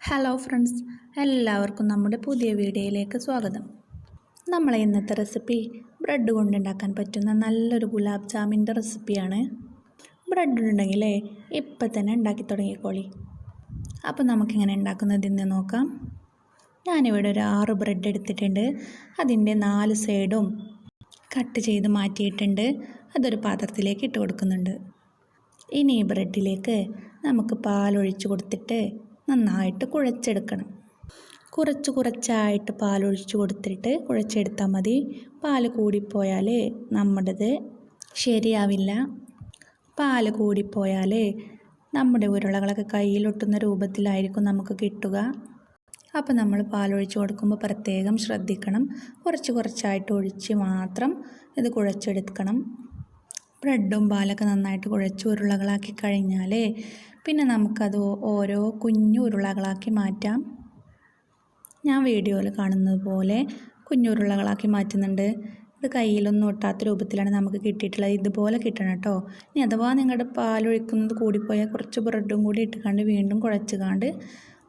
Hello friends എല്ലാവർക്കും നമ്മുടെ പുതിയ വീഡിയോയിലേക്ക് സ്വാഗതം. നമ്മളെ ഇന്നത്തെ റെസിപ്പി ബ്രെഡ് കൊണ്ടുണ്ടാക്കാൻ പറ്റുന്ന നല്ലൊരു ഗുലാബ് ജാമിന്റെ റെസിപ്പിയാണ് ബ്രെഡ് ഉണ്ടെങ്കിലേ ഇപ്പം തന്നെ ഉണ്ടാക്കി തുടങ്ങിക്കോളി. അപ്പോൾ നമുക്കെങ്ങനെ ഉണ്ടാക്കുന്നതെന്ന് നോക്കാം. ഞാനിവിടെ ഒരു ആറ് ബ്രെഡ് എടുത്തിട്ടുണ്ട്. അതിന്റെ നാല് സൈഡും കട്ട് ചെയ്ത് മാറ്റിയിട്ടുണ്ട്. അതൊരു പാത്രത്തിലേക്ക് ഇട്ട് കൊടുക്കുന്നുണ്ട്. ഇനി ഈ ബ്രെഡിലേക്ക് നമുക്ക് പാലൊഴിച്ച് കൊടുത്തിട്ട് നന്നായിട്ട് കുഴച്ചെടുക്കണം. കുറച്ച് കുറച്ചായിട്ട് പാലൊഴിച്ച് കൊടുത്തിട്ട് കുഴച്ചെടുത്താൽ മതി. പാൽ കൂടിപ്പോയാൽ നമ്മുടേത് ശരിയാവില്ല. പാൽ കൂടിപ്പോയാൽ നമ്മുടെ ഉരുളകളൊക്കെ കയ്യിലൊട്ടുന്ന രൂപത്തിലായിരിക്കും നമുക്ക് കിട്ടുക. അപ്പോൾ നമ്മൾ പാലൊഴിച്ച് കൊടുക്കുമ്പോൾ പ്രത്യേകം ശ്രദ്ധിക്കണം. കുറച്ച് കുറച്ചായിട്ട് ഒഴിച്ച് മാത്രം ഇത് കുഴച്ചെടുക്കണം. ബ്രെഡും പാലൊക്കെ നന്നായിട്ട് കുഴച്ച് ഉരുളകളാക്കി കഴിഞ്ഞാൽ പിന്നെ നമുക്കത് ഓരോ കുഞ്ഞു ഉരുളകളാക്കി മാറ്റാം. ഞാൻ വീഡിയോയിൽ കാണുന്നത് പോലെ കുഞ്ഞുരുളകളാക്കി മാറ്റുന്നുണ്ട്. ഇത് കയ്യിലൊന്നും ഒട്ടാത്ത രൂപത്തിലാണ് നമുക്ക് കിട്ടിയിട്ടുള്ളത്. ഇതുപോലെ കിട്ടണം കേട്ടോ. ഇനി അഥവാ നിങ്ങളുടെ പാലൊഴിക്കുന്നത് കൂടിപ്പോയാൽ കുറച്ച് ബ്രെഡും കൂടി ഇട്ടുകൊണ്ട് വീണ്ടും കുഴച്ച് കണ്ട്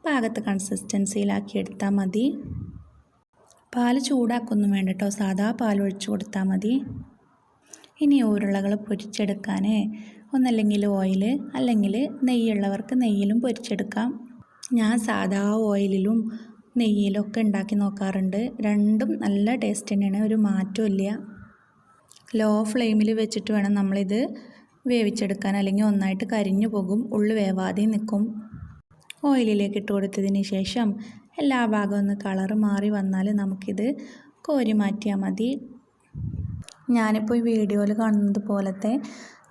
പാകത്തെ കൺസിസ്റ്റൻസിയിലാക്കി എടുത്താൽ മതി. പാൽ ചൂടാക്കൊന്നും വേണ്ട കേട്ടോ. സാധാ പാലൊഴിച്ച് കൊടുത്താൽ മതി. ഇനി ഉരുളകൾ പൊരിച്ചെടുക്കാൻ ഒന്നല്ലെങ്കിൽ ഓയിൽ അല്ലെങ്കിൽ നെയ്യുള്ളവർക്ക് നെയ്യിലും പൊരിച്ചെടുക്കാം. ഞാൻ സാധാ ഓയിലിലും നെയ്യിലൊക്കെ ഉണ്ടാക്കി നോക്കാറുണ്ട്. രണ്ടും നല്ല ടേസ്റ്റ് തന്നെയാണ് ഒരു മാറ്റമില്ല ലോ ഫ്ലെയിമിൽ വെച്ചിട്ട് വേണം നമ്മളിത് വേവിച്ചെടുക്കാൻ അല്ലെങ്കിൽ ഒന്നായിട്ട് കരിഞ്ഞു പോകും ഉള്ളു വേവാതെ നിൽക്കും ഓയിലിലേക്ക് ഇട്ട് കൊടുത്തതിന് ശേഷം എല്ലാ ഭാഗവും ഒന്ന് കളറ് മാറി വന്നാൽ നമുക്കിത് കോരി മാറ്റിയാൽ മതി. ഞാനിപ്പോൾ ഈ വീഡിയോയിൽ കാണുന്നത് പോലത്തെ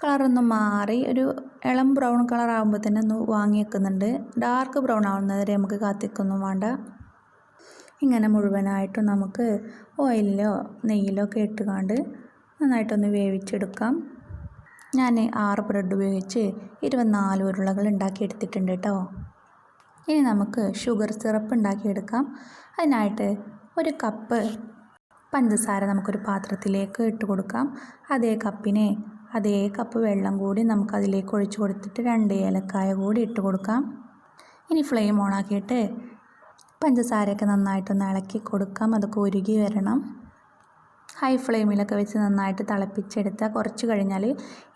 കളറൊന്ന് മാറി ഒരു ഇളം ബ്രൗൺ കളർ ആകുമ്പോൾ തന്നെ ഒന്ന് വാങ്ങി വെക്കുന്നുണ്ട്. ഡാർക്ക് ബ്രൗൺ ആവുന്നത് വരെ നമുക്ക് കാത്തിക്കൊന്നും വേണ്ട. ഇങ്ങനെ മുഴുവനായിട്ടും നമുക്ക് ഓയിലിലോ നെയ്യിലോ ഒക്കെ ഇട്ടുകൊണ്ട് നന്നായിട്ടൊന്ന് വേവിച്ചെടുക്കാം. ഞാൻ ആറ് ബ്രെഡ് ഉപയോഗിച്ച് ഇരുപത്തിനാല് ഉരുളകൾ ഉണ്ടാക്കി എടുത്തിട്ടുണ്ട് കേട്ടോ ഇനി നമുക്ക് ഷുഗർ സിറപ്പ് ഉണ്ടാക്കിയെടുക്കാം. അതിനായിട്ട് ഒരു കപ്പ് പഞ്ചസാര നമുക്കൊരു പാത്രത്തിലേക്ക് ഇട്ട് കൊടുക്കാം. അതേ കപ്പിനെ അതേ കപ്പ് വെള്ളം കൂടി നമുക്കതിലേക്ക് ഒഴിച്ചു കൊടുത്തിട്ട് രണ്ട് ഏലക്കായ കൂടി ഇട്ട് കൊടുക്കാം. ഇനി ഫ്ലെയിം ഓണാക്കിയിട്ട് പഞ്ചസാരയൊക്കെ നന്നായിട്ടൊന്ന് ഇളക്കി കൊടുക്കാം. അതൊക്കെ ഉരുകി വരണം. ഹൈ ഫ്ലെയിമിലൊക്കെ വെച്ച് നന്നായിട്ട് തിളപ്പിച്ചെടുത്താൽ കുറച്ച് കഴിഞ്ഞാൽ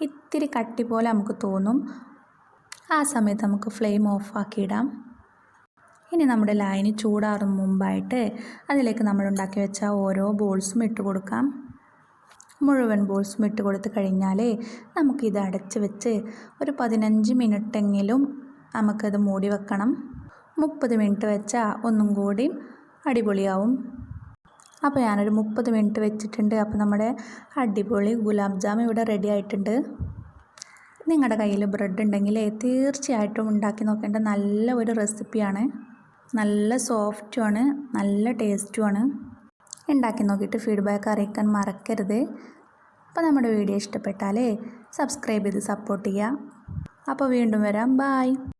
ഇത്തിരി കട്ടി പോലെ നമുക്ക് തോന്നും. ആ സമയത്ത് നമുക്ക് ഫ്ലെയിം ഓഫ് ആക്കിയിടാം. ഇനി നമ്മുടെ ലൈന് ചൂടാറും മുമ്പായിട്ട് അതിലേക്ക് നമ്മൾ ഉണ്ടാക്കി വെച്ച ഓരോ ബോൾസും ഇട്ട് കൊടുക്കാം. മുഴുവൻ ബോൾസും ഇട്ട് കൊടുത്ത് കഴിഞ്ഞാൽ നമുക്കിത് അടച്ച് വെച്ച് ഒരു പതിനഞ്ച് മിനിറ്റെങ്കിലും നമുക്കത് മൂടി വെക്കണം. മുപ്പത് മിനിറ്റ് വെച്ചാൽ ഒന്നും കൂടി അടിപൊളിയാവും. അപ്പോൾ ഞാനൊരു മുപ്പത് മിനിറ്റ് വെച്ചിട്ടുണ്ട്. അപ്പോൾ നമ്മുടെ അടിപൊളി ഗുലാബ് ജാം ഇവിടെ റെഡി ആയിട്ടുണ്ട്. നിങ്ങളുടെ കയ്യിൽ ബ്രെഡ് ഉണ്ടെങ്കിൽ തീർച്ചയായിട്ടും ഉണ്ടാക്കി നോക്കേണ്ട നല്ല ഒരു റെസിപ്പിയാണ് നല്ല സോഫ്റ്റുമാണ് നല്ല ടേസ്റ്റുമാണ്. ഉണ്ടാക്കി നോക്കിയിട്ട് ഫീഡ്ബാക്ക് അറിയിക്കാൻ മറക്കരുത്. അപ്പോൾ നമ്മുടെ വീഡിയോ ഇഷ്ടപ്പെട്ടാലേ സബ്സ്ക്രൈബ് ചെയ്ത് സപ്പോർട്ട് ചെയ്യുക. അപ്പോൾ വീണ്ടും വരാം. ബായ്